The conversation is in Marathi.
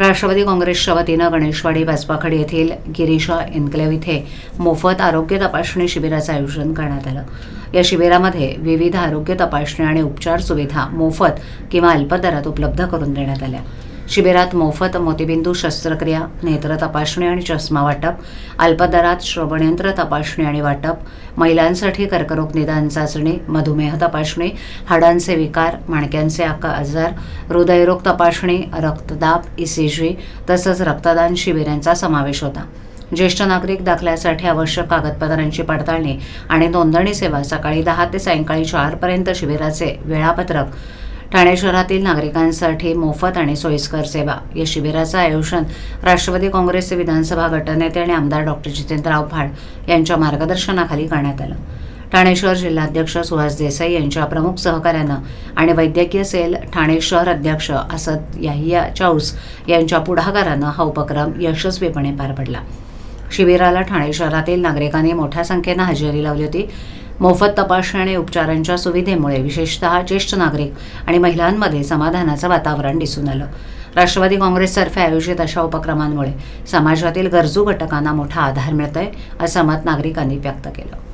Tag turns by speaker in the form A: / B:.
A: राष्ट्रवादी काँग्रेसच्या वतीनं गणेशवाडी बसपाखडी येथील गिरीशा एन्क्लेव्ह इथे मोफत आरोग्य तपासणी शिबिराचं आयोजन करण्यात आलं. या शिबिरामध्ये विविध आरोग्य तपासणी आणि उपचार सुविधा मोफत किंवा अल्प दरात उपलब्ध करून देण्यात आल्या. शिबिरात मोफत मोतीबिंदू शस्त्रक्रिया नेत्र तपासणी आणि चष्मा वाटप अल्पदरात श्रवणयंत्र तपासणी आणि वाटप महिलांसाठी कर्करोग निदान चाचणी मधुमेह तपासणी हाडांचे विकार माणक्यांचे आका आजार हृदयरोग तपासणी रक्तदाब ईसीजी तसंच रक्तदान शिबिरांचा समावेश होता. ज्येष्ठ नागरिक दाखल्यासाठी आवश्यक कागदपत्रांची पडताळणी आणि नोंदणी सेवा सकाळी दहा ते सायंकाळी चारपर्यंत शिबिराचे वेळापत्रक ठाणे शहरातील नागरिकांसाठी मोफत आणि सोयीस्कर सेवा. या शिबिराचं आयोजन राष्ट्रवादी काँग्रेसचे विधानसभा गटनेते आणि आमदार डॉक्टर जितेंद्रराव भाड यांच्या मार्गदर्शनाखाली करण्यात आलं. ठाणे शहर जिल्हाध्यक्ष सुहास देसाई यांच्या प्रमुख सहकार्यानं आणि वैद्यकीय सेल ठाणे शहर अध्यक्ष असद याहिया चाऊस यांच्या पुढाकारानं हा उपक्रम यशस्वीपणे पार पडला. शिबिराला ठाणे शहरातील नागरिकांनी मोठ्या संख्येनं हजेरी लावली होती. मोफत तपासणी आणि उपचारांच्या सुविधेमुळे विशेषतः ज्येष्ठ नागरिक आणि महिलांमध्ये समाधानाचं वातावरण दिसून आलं. राष्ट्रवादी काँग्रेसतर्फे आयोजित अशा उपक्रमांमुळे समाजातील गरजू घटकांना मोठा आधार मिळतोय असं मत नागरिकांनी व्यक्त केलं.